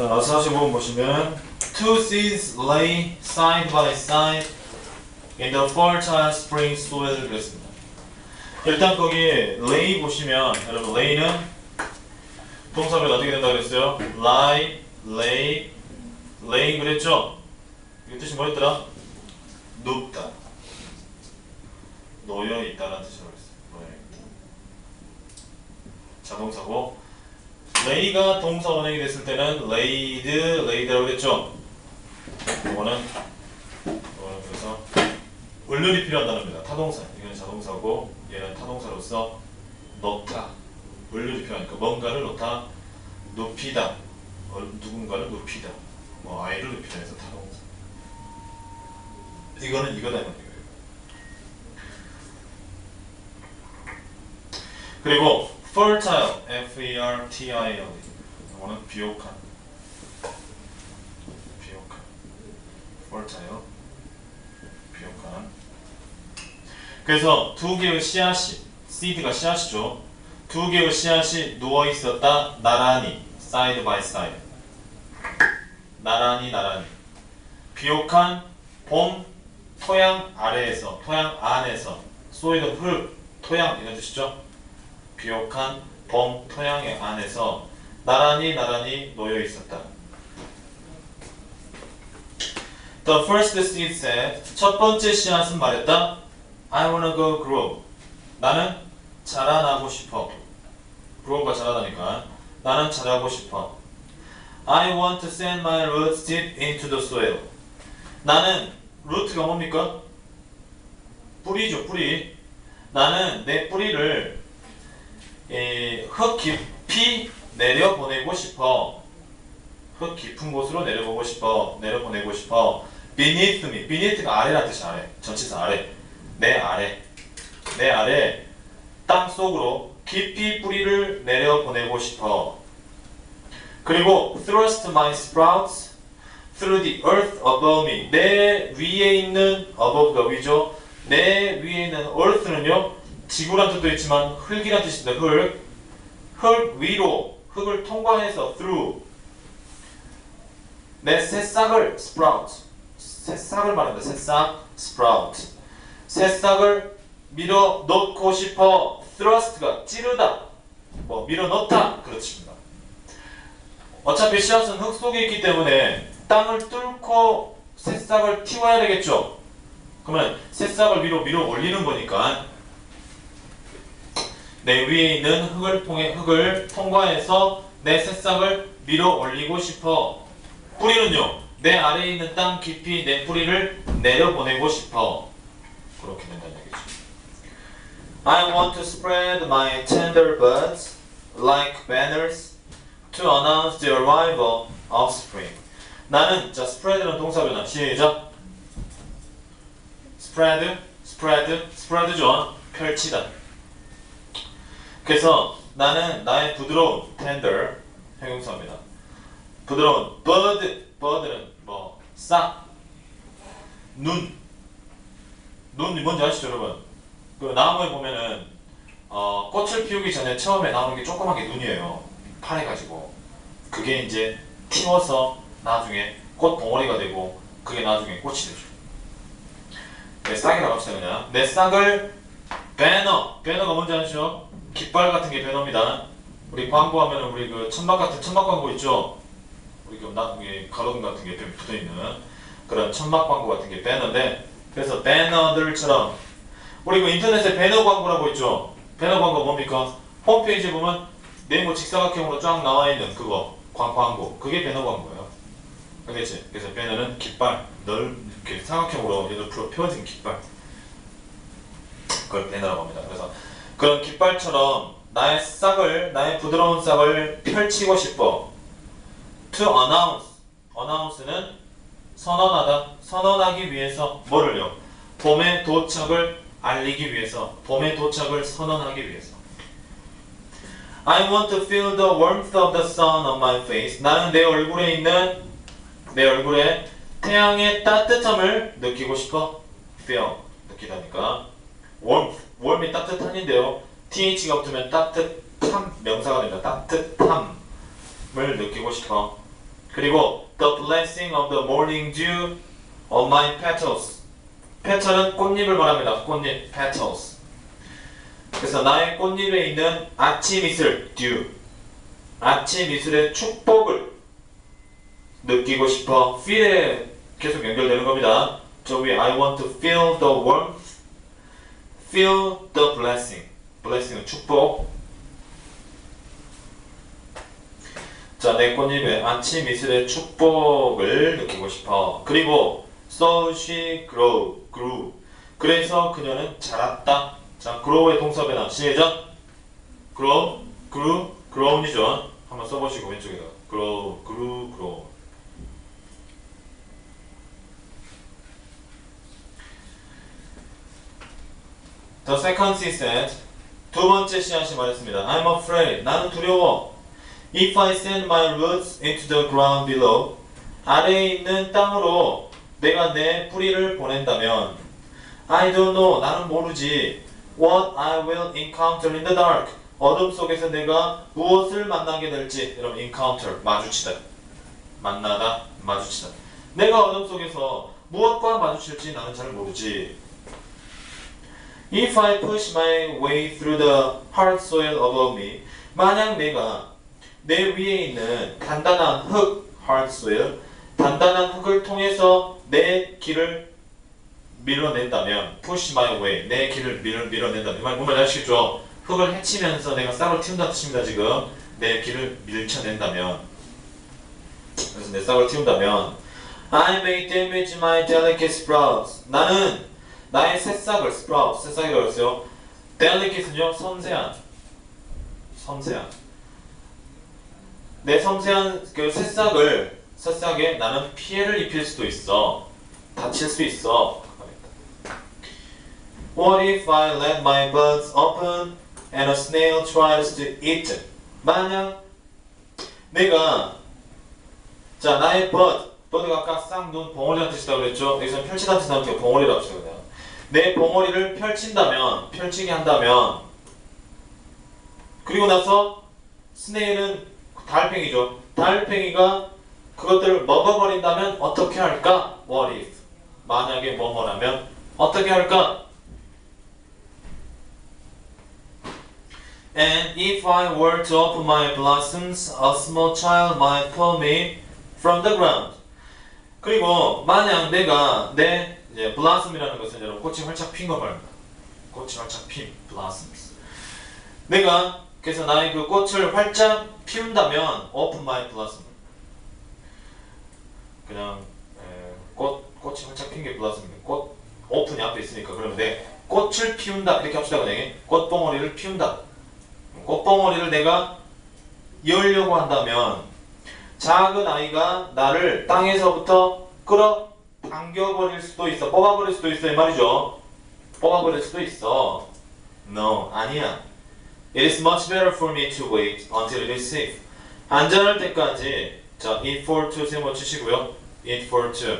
자, 45번 보시면 Two seeds lay side by side in the fertile spring soil 그랬습니다. 일단 거기 lay 보시면 여러분 lay는 동사면 어떻게 된다 그랬어요? lie, lay, laying 그랬죠? 이 뜻이 뭐였더라? 눕다. 놓여 있다라는 뜻이라고 했어요. 자동사고 lay가 동사 원형이 됐을 때는 laid, laid라고 그랬죠? 이거는 그래서 을률이 필요한 단어입니다. 타동사. 이건 자동사고 얘는 타동사로서 넣다. 을률이 필요하니까 뭔가를 넣다, 높이다, 어, 누군가를 높이다. 뭐 아이를 높이다 해서 타동사. 이거는 이거다. 그리고 fertile, F-E-R-T-I-L 이거는 비옥한. 비옥한. Fertile 비옥한. 그래서 두 개의 씨앗이 seed가 씨앗이죠. 두 개의 씨앗이 누워 있었다 나란히. Side by side. 나란히 나란히. 비옥한 봄 토양 아래에서 토양 안에서. 쏘이는 흙 토양 뜻이죠 비옥한 봄 토양의 안에서 나란히 나란히 놓여 있었다. The first seed said 첫 번째 씨앗은 말했다. I wanna go grow. 나는 자라나고 싶어. grow가 자라나니까 나는 자라고 싶어. I want to send my roots deep into the soil. 나는 루트가 뭡니까? 뿌리죠, 뿌리. 나는 내 뿌리를 이, 흙 깊이 내려보내고 싶어. 흙 깊은 곳으로 내려보고 싶어. 내려보내고 싶어. beneath me. beneath가 아래라는 뜻이 아래. 전치사 아래. 내 아래. 내 아래 땅 속으로 깊이 뿌리를 내려보내고 싶어. 그리고 thrust my sprouts through the earth above me. 내 위에 있는 above가 위죠. 내 위에 있는 earth는요. 지구란 뜻도 있지만 흙이란 뜻입니다. 흙. 흙 위로 흙을 통과해서 through 내 새싹을 sprout 새싹을 말합니다. 새싹 sprout 새싹을 밀어 넣고 싶어 thrust가 찌르다 뭐 밀어 넣다 그렇습니다. 어차피 씨앗은 흙 속에 있기 때문에 땅을 뚫고 새싹을 틔워야 되겠죠. 그러면 새싹을 위로 밀어 올리는 거니까 내 위에 있는 흙을 통해 흙을 통과해서 내 새싹을 밀어 올리고 싶어. 뿌리는요. 내 아래에 있는 땅 깊이 내 뿌리를 내려보내고 싶어. 그렇게 된다는 얘기죠. I want to spread my tender buds like banners to announce the arrival of spring. 나는 자 spread는 동사 변화 시작. spread, spread, spread죠. 펼치다. 그래서 나는 나의 부드러운 tender 형용사입니다. 부드러운 bud, bud는 뭐 싹, 눈, 눈이 뭔지 아시죠 여러분? 그 나무에 보면은 어, 꽃을 피우기 전에 처음에 나오는 게 조그맣게 눈이에요. 파래가지고 그게 이제 튀어서 나중에 꽃 덩어리가 되고 그게 나중에 꽃이 되죠. 내 싹이라고 합시다 그냥 내 싹을 배너 배너가 뭔지 아시죠? 깃발 같은 게 배너입니다. 우리 광고 하면 우리 그 천막 같은 천막 광고 있죠? 우리 그 가로등 같은 게 붙어 있는 그런 천막 광고 같은 게 배너인데 그래서 배너들처럼 우리 그 인터넷에 배너 광고라고 있죠? 배너 광고 뭡니까? 홈페이지에 보면 네모 직사각형으로 쫙 나와 있는 그거 광, 광고 그게 배너 광고예요. 알겠지? 그래서 배너는 깃발 넓 이렇게 삼각형으로 옆으로 펴진 깃발 그걸 배너라고 합니다. 그래서 그런 깃발처럼 나의 싹을 나의 부드러운 싹을 펼치고 싶어. To announce. announce는 선언하다. 선언하기 위해서 뭐를요? 봄의 도착을 알리기 위해서. 봄의 도착을 선언하기 위해서. I want to feel the warmth of the sun on my face. 나는 내 얼굴에 있는 내 얼굴에 태양의 따뜻함을 느끼고 싶어. feel 느끼다니까. warmth, warm이 따뜻한인데요. th가 붙으면 따뜻함 명사가 됩니다. 따뜻함을 느끼고 싶어. 그리고 the blessing of the morning dew on my petals. petal은 꽃잎을 말합니다. 꽃잎 petals. 그래서 나의 꽃잎에 있는 아침 이슬 dew. 아침 이슬의 축복을 느끼고 싶어. feel에 계속 연결되는 겁니다. 저기 I want to feel the warmth, feel the blessing. blessing은 축복. 자, 내 꽃잎에 아침 이슬의 축복을 느끼고 싶어. 그리고 so she grew, grew. 그래서 그녀는 자랐다. 자, grow의 동사 변화 시작. grow, grew, grown이죠. 한번 써보시고 왼쪽에다 grow, grew, grow. The second she said. 두 번째 씨앗이 말했습니다. I'm afraid. 나는 두려워. If I send my roots into the ground below, 아래에 있는 땅으로 내가 내 뿌리를 보낸다면, I don't know, 나는 모르지. What I will encounter in the dark. 어둠 속에서 내가 무엇을 만나게 될지. 여러분, encounter, 마주치다. 만나다, 마주치다. 내가 어둠 속에서 무엇과 마주칠지 나는 잘 모르지. If I push my way through the hard soil above me, 만약 내가 내 위에 있는 단단한 흙, hard soil, 단단한 흙을 통해서 내 길을 밀어낸다면, push my way, 내 길을 밀어, 밀어낸다면, 말 보면 아시겠죠? 흙을 헤치면서 내가 싹을 틔운다는 뜻입니다, 지금. 내 길을 밀쳐낸다면. 그래서 내 싹을 틔운다면, I may damage my delicate sprouts. 나는 나의 새싹을, sprout, 새싹이라고 했어요. delicate는요, 섬세한. 섬세한. 내 섬세한 그 새싹을 새싹에 나는 피해를 입힐 수도 있어. 다칠 수 있어. What if I let my buds open and a snail tries to eat it? 만약 내가 자 나의 bud, bud가 아까 쌍눈 봉오리라는 뜻이라고 그랬죠? 여기서 나오니까 봉오리라고 쓰거든요. 내 봉오리를 펼친다면, 펼치게 한다면 그리고 나서 스네일은 달팽이죠. 달팽이가 그것들을 먹어버린다면 어떻게 할까? What if? 만약에 뭐뭐라면 어떻게 할까? And if I were to open my blossoms, a small child might pull me from the ground. 그리고 만약 내가 내 이제 blossom이라는 것은 여러분 꽃이 활짝 핀거 말입니다. 꽃이 활짝 핀 blossoms. 내가 그래서 나의 그 꽃을 활짝 피운다면 open my blossom. 그냥 에, 꽃 꽃이 활짝 핀 게 blossom입니다. 꽃 오픈이 앞에 있으니까 그러면 내 꽃을 피운다 이렇게 합시다 그냥 꽃봉오리를 피운다. 꽃봉오리를 내가 열려고 한다면 작은 아이가 나를 땅에서부터 끌어 당겨버릴 수도 있어. 뽑아버릴 수도 있어. 이 말이죠. 뽑아버릴 수도 있어. No, 아니야. It is much better for me to wait until it is safe. 안전할 때까지 자, in for to 세모 치시고요. in for to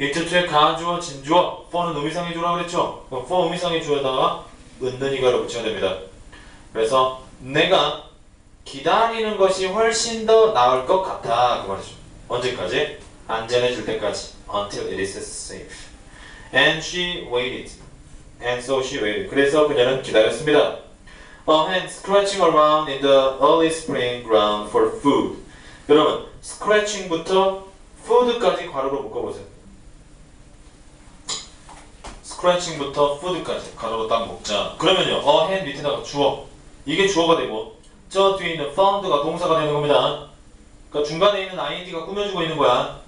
it to의 가주어, 진주어, for는 의미상의 주어라고 그랬죠? 그럼 for 의미상의 주어에다가 은는 이가로 붙여야 됩니다. 그래서 내가 기다리는 것이 훨씬 더 나을 것 같아 그 말이죠. 언제까지? 안전해질 때까지. Until it is safe. And she waited. And so she waited. 그래서 그녀는 기다렸습니다. A hen scratching around in the early spring ground for food. 여러분, scratching부터 food까지 괄호로 묶어보세요. scratching부터 food까지 괄호로 딱 묶자. 그러면요, a hen 밑에다가 주어. 이게 주어가 되고 저 뒤에 있는 found가 동사가 되는 겁니다. 그러니까 중간에 있는 ing가 꾸며주고 있는 거야.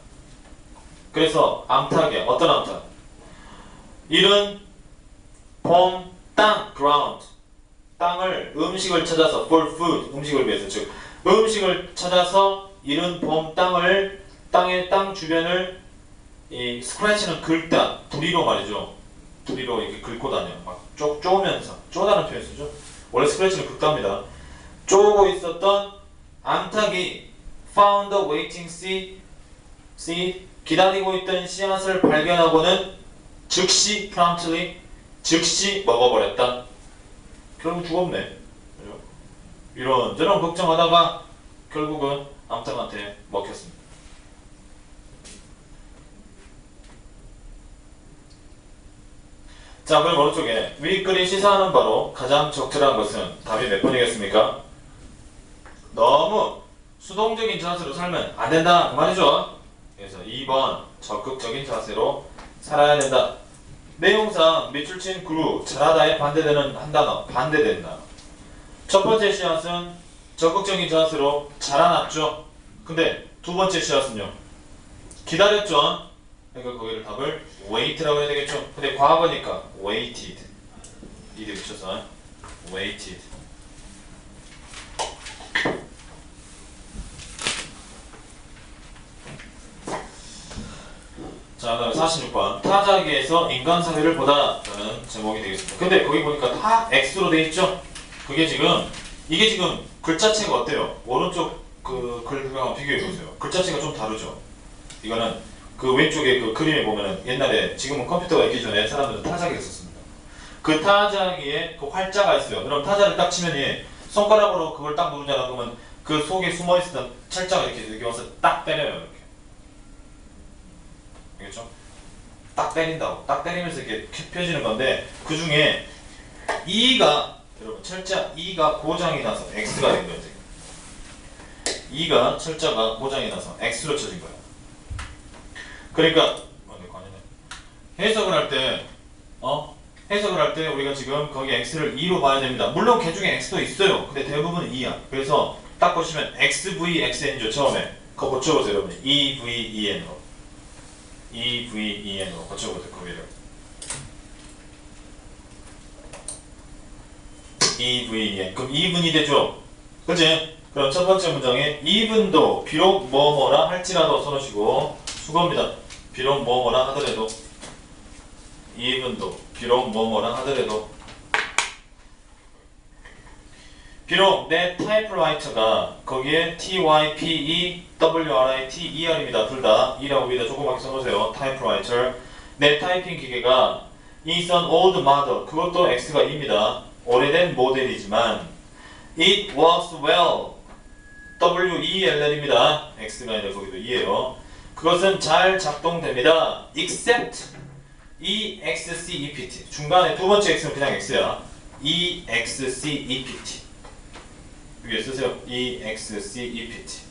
그래서 암탉이야. 어떤 암탉? 이른 봄, 땅, ground. 땅을 음식을 찾아서 for food, 음식을 위해서 즉 음식을 찾아서 이른 봄 땅을 땅의 땅 주변을 이 스크래치는 긁다, 부리로 말이죠. 부리로 이렇게 긁고 다녀. 막 쪼, 쪼면서 쪼다는 표현 쓰죠. 원래 스크래치는 긁답니다. 쪼고 있었던 암탉이 found a waiting seed, seed 기다리고 있던 씨앗을 발견하고는 즉시 promptly 즉시 먹어버렸다. 결국 죽었네. 그죠? 이런 저런 걱정하다가 결국은 암탉한테 먹혔습니다. 자, 그럼 오른쪽에 윗글이 시사하는 바로 가장 적절한 것은 답이 몇 번이겠습니까? 너무 수동적인 자세로 살면 안 된다 그 말이죠. 그래서 2번 적극적인 자세로 살아야 된다. 내용상 밑줄 친 그루 잘하다에 반대되는 한 단어 반대된다. 첫 번째 씨앗은 적극적인 자세로 자라났죠. 근데 두 번째 씨앗은요. 기다렸죠. 그러니까 거기를 답을 wait라고 해야 되겠죠. 근데 과거니까 waited 이대 붙여서 waited. 자, 그다음 46번 타자기에서 인간 사회를 보다 라는 제목이 되겠습니다. 근데 거기 보니까 다 X로 돼 있죠. 그게 지금 이게 지금 글자체가 어때요? 오른쪽 그 글과 비교해 보세요. 글자체가 좀 다르죠. 이거는 그 왼쪽에 그 그림에 보면은 옛날에 지금은 컴퓨터가 있기 전에 사람들은 타자기를 썼습니다. 그 타자기에 그 활자가 있어요. 그럼 타자를 딱 치면 얘 손가락으로 그걸 딱 누르잖아. 그러면 그 속에 숨어 있었던 철자가 이렇게 여기 와서 딱 때려요. 이렇게. 알겠죠? 딱 때린다고. 딱 때리면서 이렇게 펴지는 건데 그 중에 2가 여러분 철자 2가 고장이 나서 X가 된 거예요. 2가 철자가 고장이 나서 X로 쳐진 거예요. 그러니까. 해석을 할 때 어? 해석을 할 때 우리가 지금 거기 x를 2로 봐야 됩니다. 물론 개 중에 x도 있어요. 근데 대부분은 2야. 그래서 딱 보시면 xvxn죠 처음에. 그거 고쳐보세요 여러분. even으로. Even으로 고쳐보세요 거기를. even 그럼 2분이 되죠. 그치? 그럼 첫 번째 문장에 even도 비록 뭐뭐라 할지라도 써놓으시고 수고입니다. 비록 뭐뭐라 하더라도 even도 비록 뭐뭐라 하더라도 비록 내 타이프라이터가 거기에 type writer입니다. 둘 다 이라고 위에다 조그맣게 써놓으세요. 타이프라이터 내 타이핑 기계가 is an old model 그것도 x가 2입니다. 오래된 모델이지만 it works well WELL입니다. x가 아니라 거기도 2예요. 그것은 잘 작동됩니다. except EXCEPT 중간에 두 번째 x는 그냥 x야. EXCEPT 위에 쓰세요. EXCEPT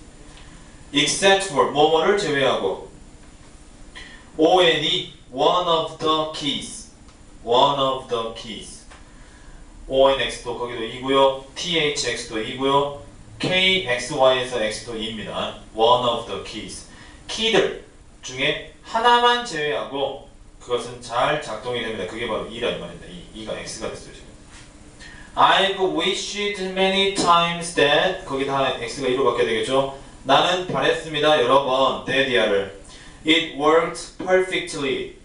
except for 뭐뭐를 제외하고 ONE one of the keys one of the keys ONX도 거기도 2고요. THX도 2고요. KXY에서 X도 2입니다. One of the keys. 키들 중에 하나만 제외하고 그것은 잘 작동이 됩니다. 그게 바로 2라는 말입니다. 2. 2가 X가 됐어요, 지금. I've wished many times that 거기 다 X가 2로 바뀌어야 되겠죠? 나는 바랬습니다. 여러 번 데디아를 It worked perfectly.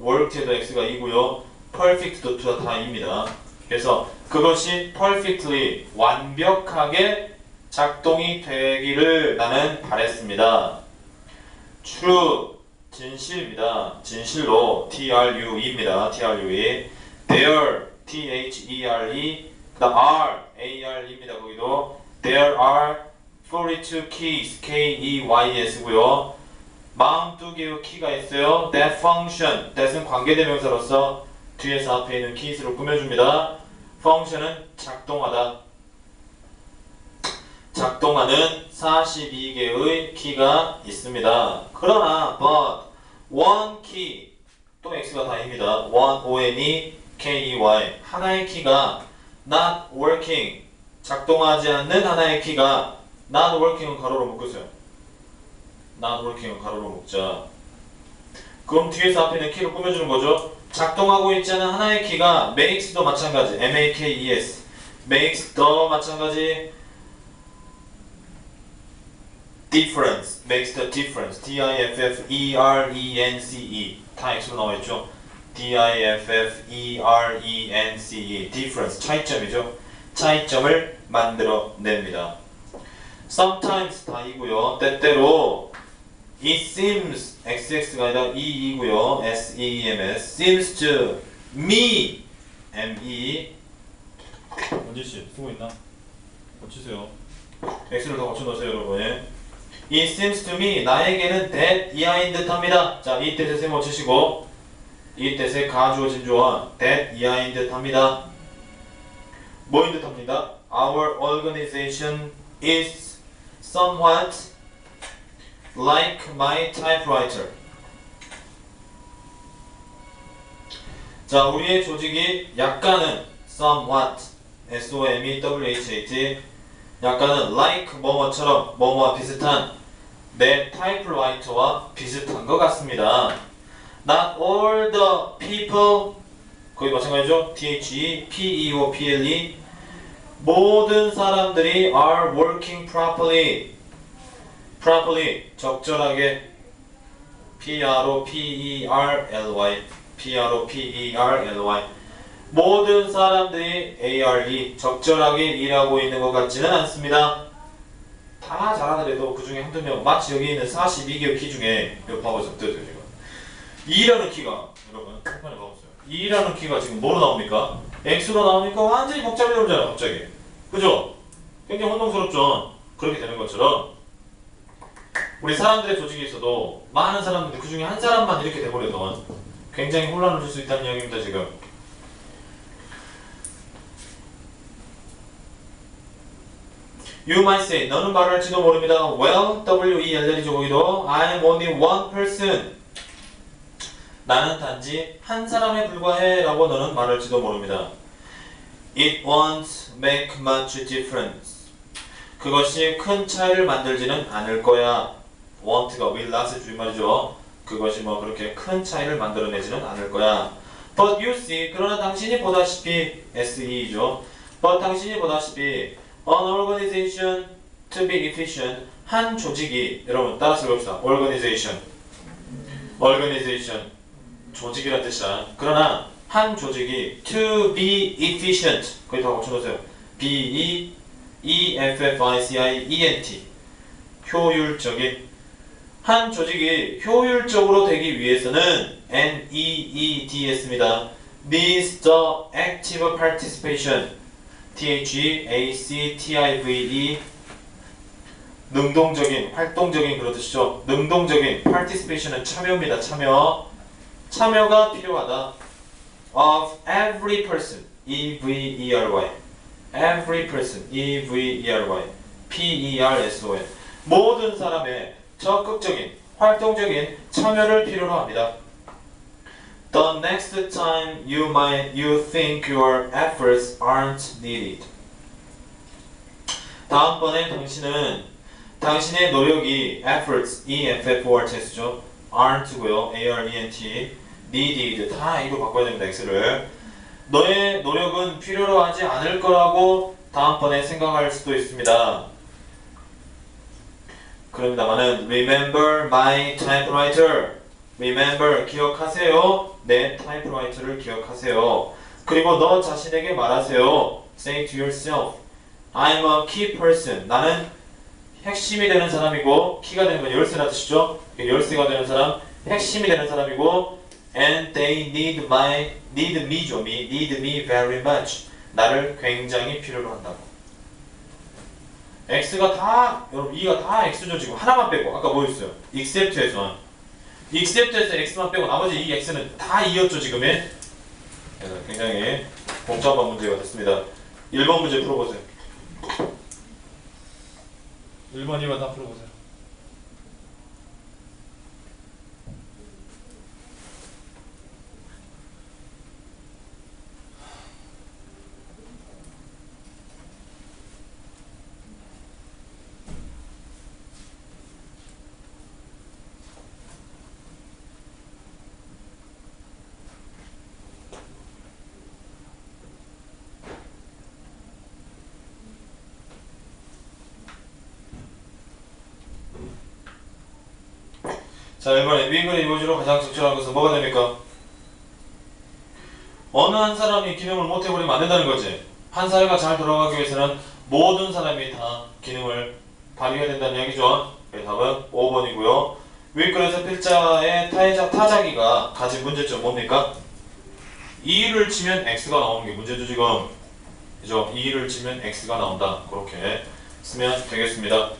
worked에도 X가 2고요. perfect도 다 2입니다. 그래서 그것이 perfectly 완벽하게 작동이 되기를 나는 바랬습니다. true 진실입니다. 진실로 true입니다. true there there 그다음 are ar입니다. 거기도 there are 42 keys k e y s고요. 42개의 키가 있어요. that function that은 관계대명사로서 뒤에서 앞에 있는 keys로 꾸며줍니다. function은 작동하다. 작동하는 42개의 키가 있습니다. 그러나 but one key 또 x가 다입니다. one o n e k e y 하나의 키가 not working 작동하지 않는 하나의 키가 not working은 가로로 묶으세요. not working은 가로로 묶자. 그럼 뒤에서 앞에 있는 키를 꾸며주는 거죠. 작동하고 있지 않은 하나의 키가 makes도 마찬가지 m-a-k-e-s makes 더 마찬가지 difference makes the difference d-i-f-f-e-r-e-n-c-e 다 x로 나와 있죠 d-i-f-f-e-r-e-n-c-e difference 차이점이죠? 차이점을 만들어냅니다. Sometimes 다이고요. 때때로 it seems xx가 아니라 e이고요. S-e-m-s seems to me m-e 원지씨 쓰고 있나? 고치세요. X를 더 고쳐 넣으세요 여러분. It seems to me 나에게는 that 이하인 듯합니다. 자, 이 뜻에 세모 치시고 이 뜻에 가주어진 조원 that 이하인 듯 합니다. 뭐인 듯 합니다. Our organization is somewhat like my typewriter. 자, 우리의 조직이 약간은 somewhat S-O-M-E-W-H-A-T 약간은 like 뭐뭐처럼 뭐뭐와 비슷한 내 타이프라이터와 비슷한 것 같습니다. Not all the people 거기 마찬가지죠. T-H-E, P-E-O, P-L-E 모든 사람들이 are working properly. Properly 적절하게. P-R-O-P-E-R-L-Y P-R-O-P-E-R-L-Y 모든 사람들이 ARE 적절하게 일하고 있는 것 같지는 않습니다. 다 잘하더라도 그 중에 한두 명 마치 여기 있는 42개의 키 중에 몇 파고 지금 2라는 키가 여러분 한번에 봐보세요 2라는 키가 지금 뭐로 나옵니까? X로 나오니까 완전히 복잡해졌잖아요 갑자기 그죠? 굉장히 혼동스럽죠? 그렇게 되는 것처럼 우리 사람들의 조직이 있어도 많은 사람들 그 중에 한 사람만 이렇게 돼버리면 굉장히 혼란을 줄 수 있다는 이야기입니다 지금 You might say 너는 말할지도 모릅니다. Well, W-E-L이죠 거기도 I'm only one person. 나는 단지 한 사람에 불과해 라고 너는 말할지도 모릅니다. It won't make much difference. 그것이 큰 차이를 만들지는 않을 거야. won't가 will not의 줄임말이죠. 그것이 뭐 그렇게 큰 차이를 만들어내지는 않을 거야. But you see, 그러나 당신이 보다시피 SE죠. But 당신이 보다시피 An organization to be efficient 한 조직이 여러분 따라서 봅시다. organization organization 조직이란 뜻이야. 그러나 한 조직이 to be efficient 거기 다 고쳐놓으세요. B E E F F I C I E N T 효율적인 한 조직이 효율적으로 되기 위해서는 N E E D S입니다. needs the active participation T-H-E-A-C-T-I-V-E 능동적인, 활동적인 그런 뜻이죠. 능동적인 participation은 참여입니다. 참여. 참여가 필요하다. of every person. E-V-E-R-Y. every person. E-V-E-R-Y. P-E-R-S-O-N. 모든 사람의 적극적인, 활동적인 참여를 필요로 합니다. The next time you might you think your efforts aren't needed. 다음번에 당신은 당신의 노력이 efforts, E F F O R T죠. Aren't고요. A R E needed 다 이거 바꿔야 됩니다. X를 너의 노력은 필요로 하지 않을 거라고 다음번에 생각할 수도 있습니다. 그럽니다만은 remember my typewriter. remember 기억하세요. 내 타이프라이터를 기억하세요. 그리고 너 자신에게 말하세요. say to yourself. I'm a key person. 나는 핵심이 되는 사람이고 키가 되는 건 열쇠라 뜻이죠. 열쇠가 되는 사람, 핵심이 되는 사람이고 and they need my need me죠. me need me very much. 나를 굉장히 필요로 한다고. x가 다 여러분 2가 다 x죠 지금 하나만 빼고 아까 뭐였어요? except에서 except에서 x만 빼고 나머지 이 x는 다 2였죠 지금의 그래서 굉장히 복잡한 문제가 됐습니다 1번 문제 풀어보세요 1번 2번 다 풀어보세요 자, 1번 에비인글의 이모지로 가장 적절한 것은 뭐가 됩니까? 어느 한 사람이 기능을 못해버리면 안 된다는 거지. 한 사회가 잘 돌아가기 위해서는 모든 사람이 다 기능을 발휘해야 된다는 이야기죠. 그래서 답은 5번이고요. 윗글에서 필자의 타자, 타자기가 가진 문제점 뭡니까? 2를 치면 x가 나오는 게 문제죠 지금. 그죠? 2를 치면 x가 나온다. 그렇게 쓰면 되겠습니다.